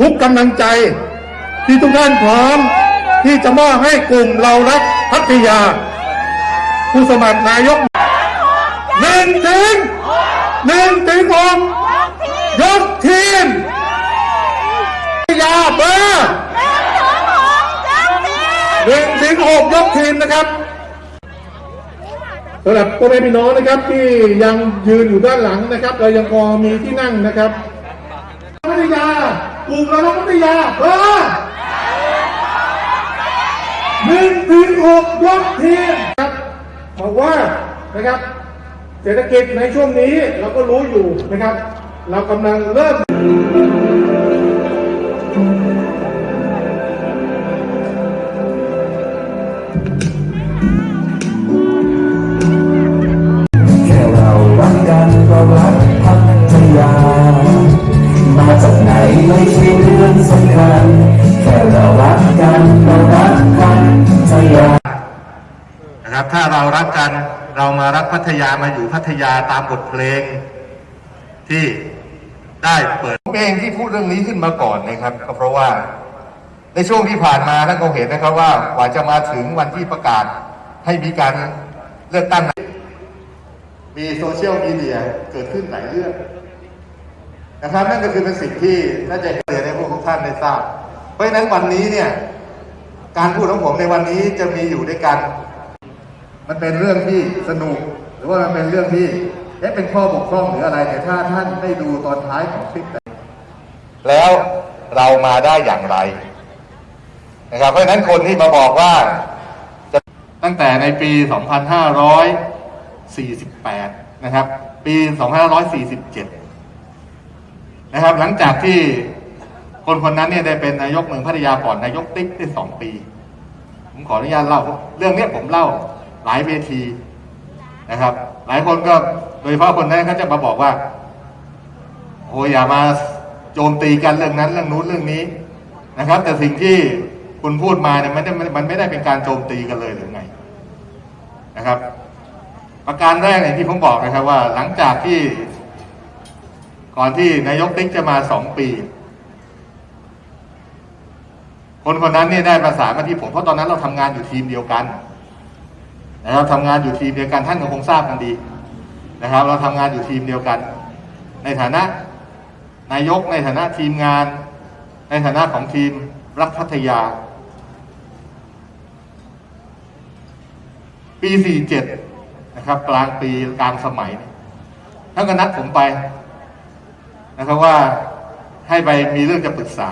ทุกกำลังใจ ที่ทุกท่านพร้อม ที่จะมอบให้กลุ่มเรารักพัทยา ผู้สมัครนายกหนึ่งถึงหนึ่งถึงหกยกทีมพัทยาเบอร์หนึ่งถึงหกยกทีมนะครับสำหรับพ่อแม่พี่น้องนะครับที่ยังยืนอยู่ด้านหลังนะครับ เรายังพอมีที่นั่งนะครับพัทยา ปลูกเรารักพัทยาเบอร์หนึ่งถึงหกยกทีมครับบอกว่านะครับ เศรษฐกิจในช่วงนี้เราก็รู้อยู่นะครับ เรากำลังเริ่ม เรารักกันเรารักพัทยานะครับถ้าเรารักกันเรามารักพัทยามาอยู่พัทยาตามบทเพลงที่ได้เปิดผมเองที่พูดเรื่องนี้ขึ้นมาก่อนนะครับ ก็เพราะว่าในช่วงที่ผ่านมาท่านคงเห็นนะครับว่ากว่าจะมาถึงวันที่ประกาศให้มีการเลือกตั้ง มีโซเชียลมีเดียเกิดขึ้นหลายเรื่องนะครับนั่นก็คือเป็นสิ่งที่น่าจะเรียนให้พวกทุกท่านได้ทราบเพ ราะฉะนั้นวันนี้เนี่ยการพูดของผมในวันนี้จะมีอยู่ด้วยกัน มันเป็นเรื่องที่สนุก หรือว่ามันเป็นเรื่องที่เอ๊ะเป็นข้อบกพร่องหรืออะไรแต่ถ้าท่านได้ดูตอนท้ายของคลิปแล้วเรามาได้อย่างไรนะครับเพราะฉะนั้นคนที่มาบอกว่าตั้งแต่ในปี 2548 นะครับ ปี 2547 นะครับ หลังจากที่ คนคนนั้นเนี่ยได้เป็นนายกเมืองพัทยาก่อนนายกติ๊กได้สองปี ผมขออนุญาตเล่า เรื่องนี้ผมเล่าหลายเวทีนะครับ หลายคนก็โดยเฉพาะคนนั้นเขาจะมาบอกว่าโอ้ยอย่ามาโจมตีกันเรื่องนั้นเรื่องนู้นเรื่องนี้นะครับ แต่สิ่งที่คุณพูดมาเนี่ยมันไม่ได้มันไม่ได้เป็นการโจมตีกันเลยหรือไงนะครับ ประการแรกเนี่ยที่ผมบอกนะครับว่า หลังจากที่ ก่อนที่นายกติ๊กจะมาสองปี คนคนนั้นเนี่ยได้ประสานมาที่ผมเพราะตอนนั้นเราทำงานอยู่ทีมเดียวกันนะครับทำงานอยู่ทีมเดียวกันท่านก็คงทราบกันดีนะครับ เราทำงานอยู่ทีมเดียวกัน ในฐานะนายกในฐานะทีมงาน ในฐานะของทีมรักพัทยา ปี 47 นะครับ กลางปีกลางสมัยท่านก็นัดผมไปนะครับว่าให้ไปมีเรื่องจะปรึกษา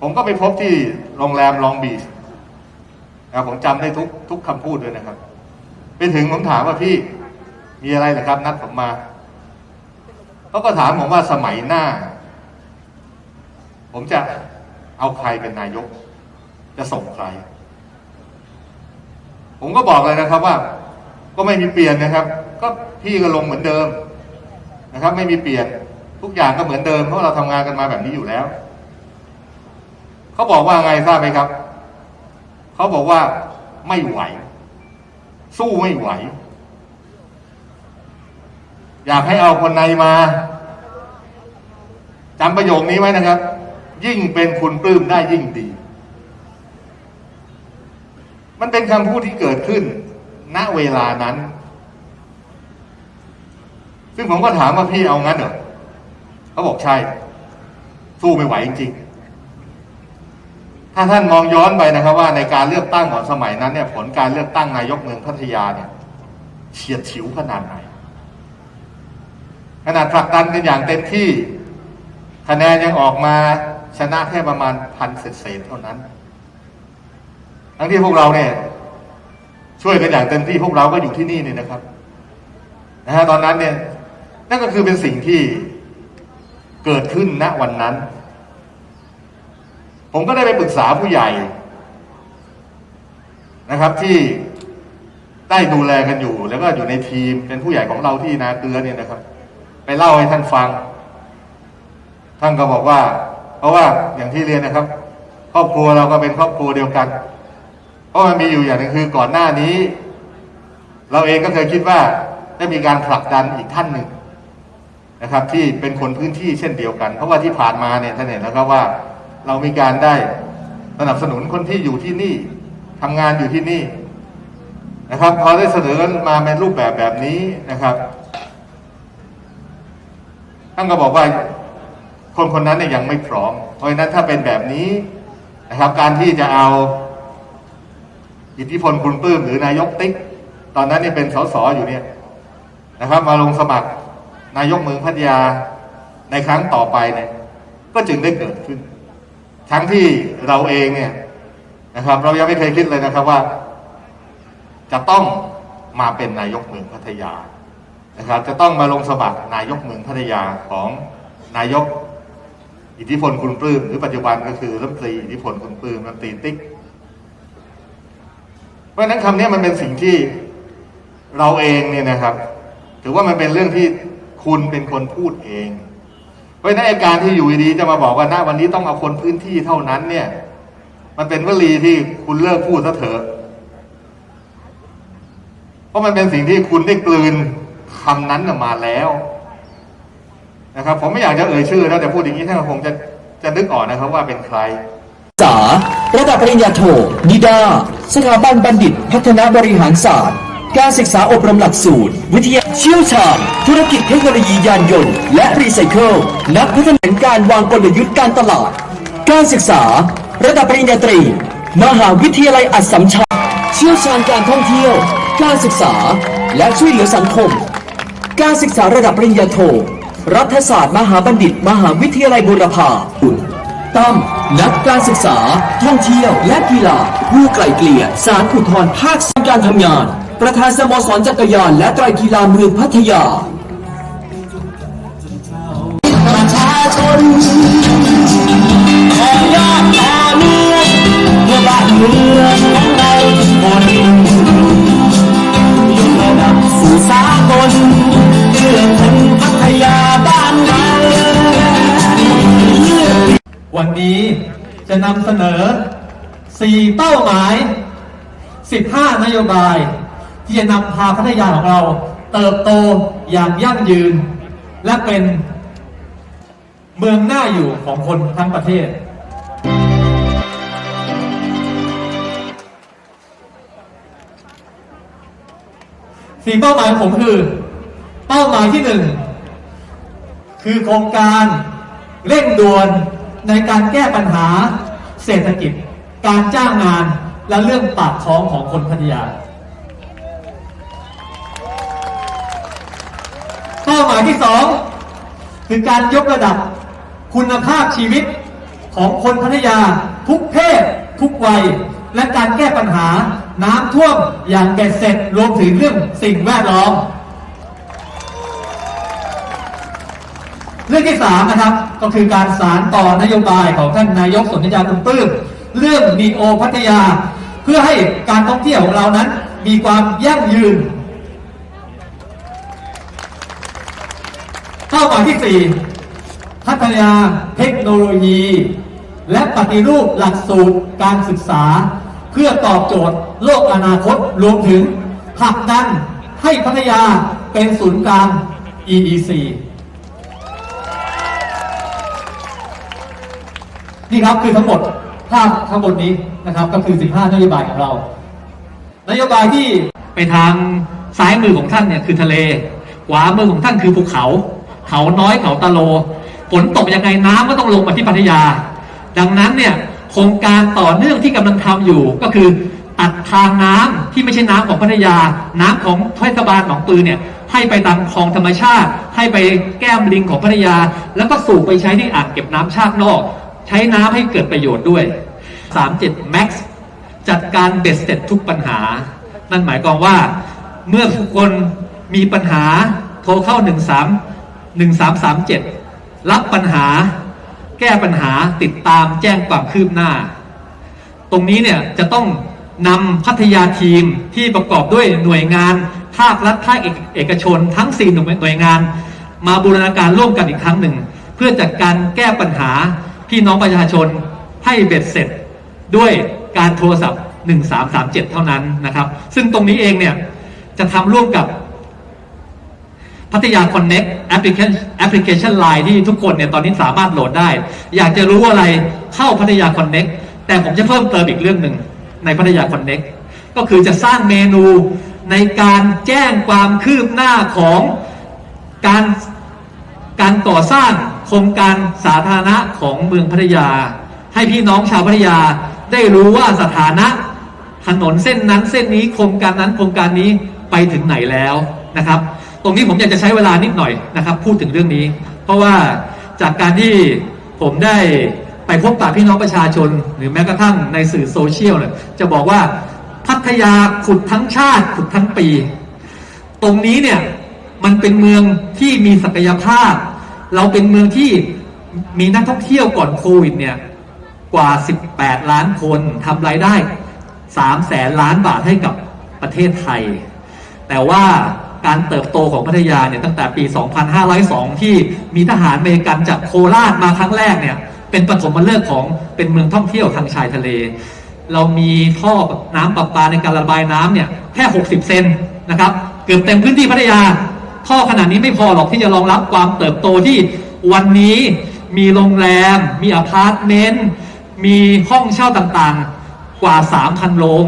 ผมก็ไปพบที่โรงแรมลองบีชนะผมจำได้ทุกทุกคำพูดด้วยนะครับ ไปถึงผมถามว่าพี่มีอะไรเหรอครับนัดผมมาเขาก็ถามผมว่าสมัยหน้า ผมจะเอาใครเป็นนายก จะส่งใคร ผมก็บอกเลยนะครับว่า ก็ไม่มีเปลี่ยนนะครับ ก็พี่ก็ลงเหมือนเดิมนะครับ ไม่มีเปลี่ยนทุกอย่างก็เหมือนเดิมเพราะเราทำงานกันมาแบบนี้อยู่แล้ว เขาบอกว่าไงทราบไหมครับ เขาบอกว่าไม่ไหว สู้ไม่ไหว อยากให้เอาคนในมาจำประโยคนี้ไว้นะครับ ยิ่งเป็นคุณปลื้มได้ยิ่งดี มันเป็นคำพูดที่เกิดขึ้น ณเวลานั้น ซึ่งผมก็ถามว่าพี่เอางั้นเหรอเขาบอกใช่ สู้ไม่ไหวจริงๆ ถ้าท่านมองย้อนไปนะครับว่าในการเลือกตั้งของสมัยนั้นเนี่ย ผลการเลือกตั้งนายกเมืองพัทยาเนี่ยเฉียดฉิวขนาดไหนขนาดผลักดันกันอย่างเต็มที่คะแนนยังออกมาชนะแค่ประมาณพันเศษเท่านั้น ทั้งที่พวกเราเนี่ย ช่วยกันอย่างเต็มที่พวกเราก็อยู่ที่นี่นี่นะครับนะฮะตอนนั้นเนี่ยนั่นก็คือเป็นสิ่งที่เกิดขึ้นณวันนั้น ผมก็ได้ไปปรึกษาผู้ใหญ่นะครับที่ได้ดูแลกันอยู่ แล้วก็อยู่ในทีมเป็นผู้ใหญ่ของเราที่นาเกลือเนี่ยนะครับ ไปเล่าให้ท่านฟัง ท่านก็บอกว่า เพราะว่าอย่างที่เรียนนะครับ ครอบครัวเราก็เป็นครอบครัวเดียวกัน เพราะมันมีอยู่อย่างหนึงคือก่อนหน้านี้ เราเองก็เคยคิดว่าได้มีการผลักดันอีกท่านหนึ่งนะครับ ที่เป็นคนพื้นที่เช่นเดียวกัน เพราะว่าที่ผ่านมาเนี่ยท่านเห็นแล้วครับว่า เรามีการได้สนับสนุนคนที่อยู่ที่นี่ทำงานอยู่ที่นี่นะครับพอได้เสนอมาเป็นรูปแบบแบบนี้นะครับท่านก็บอกว่าคนคนนั้นเนี่ยยังไม่พร้อม เพราะฉะนั้นถ้าเป็นแบบนี้นะครับ การที่จะเอาอิทธิพลคุณปื้มหรือนายกติ๊ก ตอนนั้นเนี่ยเป็นสสอยู่เนี่ยนะครับ มาลงสมัครนายกเมืองพัทยาในครั้งต่อไปเนี่ยก็จึงได้เกิดขึ้น ทั้งที่เราเองเนี่ยนะครับ เรายังไม่เคยคิดเลยนะครับว่า จะต้องมาเป็นนายกเมืองพัทยานะครับ จะต้องมาลงสมัครนายกเมืองพัทยาของนายกอิทธิพลคุณปลื้มหรือปัจจุบันก็คือรัฐมนตรีอิทธิพลคุณปลื้มรัฐมนตรีติ๊ก เพราะฉะนั้นคำนี้มันเป็นสิ่งที่เราเองเนี่ยนะครับ ถือว่ามันเป็นเรื่องที่คุณเป็นคนพูดเอง เพราะฉะนั้นไอการที่อยู่ดีๆจะมาบอกว่าหน้าวันนี้ต้องเอาคนพื้นที่เท่านั้น เนี่ย มันเป็นวลีที่คุณเลิกพูดซะเถอะเพราะมันเป็นสิ่งที่คุณได้กลืนคำนั้นมาแล้วนะครับ ผมไม่อยากจะเอ่ยชื่อแล้วแต่พูดอย่างนี้ท่านคงจะจะนึกออกนะครับว่าเป็นใครศึกษาระดับปริญญาโทนิดา สถาบันบัณฑิต พัฒนาบริหารศาสตร์ การศึกษาอบรมหลักสูตร วิทยาเชี่ยวชาญ ธุรกิจเทคโนโลยียานยนต์ และรีไซเคิลนักพัฒนาการวางกลยุทธ์การตลาด การศึกษา ระดับปริญญาตรี มหาวิทยาลัยอัสสัมชัญเชี่ยวชาญการท่องเที่ยว การศึกษา และช่วยเหลือสังคม การศึกษาระดับปริญญาโท รัฐศาสตร์ มหาบัณฑิต มหาวิทยาลัยบูรพาตั้มนักการศึกษา ท่องเที่ยว และกีฬาผู้ไกล่เกลี่ยสารอุทธรภาคสการทำงาน ประธานสโมสรจักรยานและไตรกีฬาเมืองพัทยาประชาชนขอยอดต่อเนื่องเพื่อบ้านเมืองของเราทุกคนยกระดับสู่สากลเพื่อคนพัทยาบ้านเราวันนี้จะนำเสนอ 4 เป้าหมาย 15 นโยบาย ที่จะนำพาพัทยาของเรา เติบโตอย่างยั่งยืน และเป็นเมืองหน่าอยู่ของคนทั้งประเทศสี่เป้าหมายของผมคือ เป้าหมายที่หนึ่งคือโครงการเร่งด่วนในการแก้ปัญหาเศรษฐกิจ การจ้างงานและเรื่องปากท้องของคนพัทยา เป้ายที่สองคือการยกระดับคุณภาพชีวิตของคนพัทยาทุกเพศ ทุกวัย และการแก้ปัญหาน้ำท่วมอย่างเบ็ดเสร็จรวมถึงเรื่องสิ่งแวดล้อม เรื่องที่สามนะครับก็คือการสารต่อนโยบายของท่านนายกสนธิยาคุณปลื้มเรื่องมีโอพัทยา เพื่อให้การท่องเที่ยวของเรานั้น มีความยั่งยืน เป้าหมาที่สี่พัฒนาเทคโนโลยี และปฏิรูปหลักสูตรการศึกษา เพื่อตอบโจทย์โลกอนาคตรวมถึงผลักดันให้พัทยาเป็นศูนย์กลาง EEC นี่ครับคือทั้งหมดภาพทั้งหมดนี้นะครับก็คือ 15 นโยบายของเรา นโยบายที่ไปทางซ้ายมือของท่านเนี่ยคือทะเล ขวามือของท่านคือภูเขา เขาน้อยเขาตะโลฝนตกยังไงน้ำก็ต้องลงมาที่พัทยา ดังนั้นเนี่ยโครงการต่อเนื่องที่กำลังทำอยู่ก็คือตัดทางน้ำที่ไม่ใช่น้ำของพัทยา น้ำของเทศบาลหนองปือเนี่ยให้ไปตามคลองธรรมชาติ ให้ไปแก้มลิงของพัทยา แล้วก็สูบไปใช้ที่อ่างเก็บน้ำชากนอก ใช้น้ำให้เกิดประโยชน์ด้วย 37 Max จัดการเบ็ดเสร็จทุกปัญหา นั่นหมายความว่า เมื่อทุกคนมีปัญหาโทรเข้า 13 1337 รับปัญหา แก้ปัญหาติดตามแจ้งความคืบหน้า ตรงนี้เนี่ยจะต้องนำพัทยาทีมที่ประกอบด้วยหน่วยงานภาครัฐภาคเอกชนทั้ง4หน่วยงาน มาบูรณาการร่วมกันอีกครั้งหนึ่ง เพื่อจัดการแก้ปัญหาพี่น้องประชาชนให้เบ็ดเสร็จด้วยการโทรศัพท์ 1337 เท่านั้นนะครับ ซึ่งตรงนี้เองเนี่ยจะทำร่วมกับ พัทยา Connect แอปพลิเคชันแอปพลิเคชัน Line ที่ทุกคนเนี่ยตอนนี้สามารถโหลดได้ อยากจะรู้อะไรเข้าพัทยา Connect แต่ผมจะเพิ่มเติมอีกเรื่องหนึ่งในพัทยา Connect ก็คือจะสร้างเมนูในการแจ้งความคืบหน้าของการการก่อสร้างโครงการสาธารณะของเมืองพัทยา ให้พี่น้องชาวพัทยาได้รู้ว่าสถานะถนนเส้นนั้นเส้นนี้โครงการนั้นโครงการนี้ไปถึงไหนแล้วนะครับ รงนี้ผมอยากจะใช้เวลานิดหน่อยนะครับ พูดถึงเรื่องนี้ เพราะว่าจากการที่ผมได้ไปพบปะพี่น้องประชาชน หรือแม้กระทั่งในสื่อโซเชียลเนี่ยจะบอกว่าพัทยาขุดทั้งชาติขุดทั้งปี ตรงนี้เนี่ยมันเป็นเมืองที่มีศักยภาพ เราเป็นเมืองที่มีนักท่องเที่ยวก่อนโควิดเนี่ยกว่า 18 ล้านคนทำรายได้3แสนล้านบาทให้กับประเทศไทย แต่ว่า การเติบโตของพัทยาเนี่ยตั้งแต่ปี 2502 ที่มีทหารอเมริกันจากโคราชมาครั้งแรกเนี่ยเป็นปฐมฤกษ์ของเป็นเมืองท่องเที่ยวทางชายทะเล เรามีท่อน้ำประปาในการระบายน้ำเนี่ยแค่ 60 เซนนะครับเกือบเต็มพื้นที่พัทยา ท่อขนาดนี้ไม่พอหรอกที่จะรองรับความเติบโตที่วันนี้มีโรงแรม มีอพาร์ตเมนต์มีห้องเช่าต่างๆ กว่า 3,000 โรง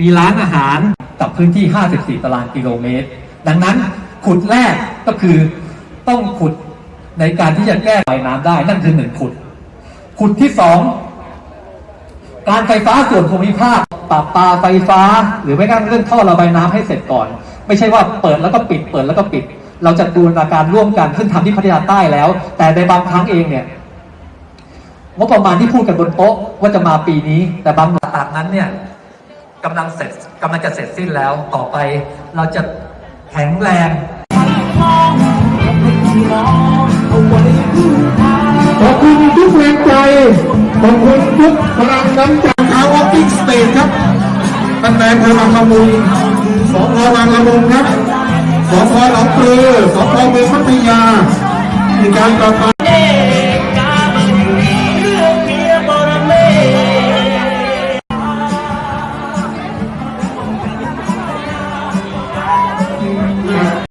มีร้านอาหาร กับพื้นที่ 54 ตารางกิโลเมตร ดังนั้นขุดแรกก็คือต้องขุดในการที่จะแก้ไขน้ำได้นั่นคือหนึ่งขุด ขุดที่สองการไฟฟ้าส่วนภูมิภาคปรับปาไฟฟ้า หรือไม่กระทั่งเรื่องท่อระบายน้ำให้เสร็จก่อน ไม่ใช่ว่าเปิดแล้วก็ปิด เปิดแล้วก็ปิด เราจะดูนาการร่วมกันซึ่งทำที่พัทยาใต้แล้ว แต่ในบางครั้งเองเนี่ยงบประมาณที่พูดกันบนโต๊ะว่าจะมาปีนี้ แต่บางตากนั้นเนี่ย กำลังเสร็จกำลังจะเสร็จสิ้นแล้วต่อไปเราจะแข็งแรงขอบคุณทุกแรงใจขอบคุณทุกพลังน้ำใจทางออฟฟิศสเตทครับท่านนายอำเภอบางละมุงสพบางละมุงครับสพหนองปลือสพเมืองพัทยามีการประปา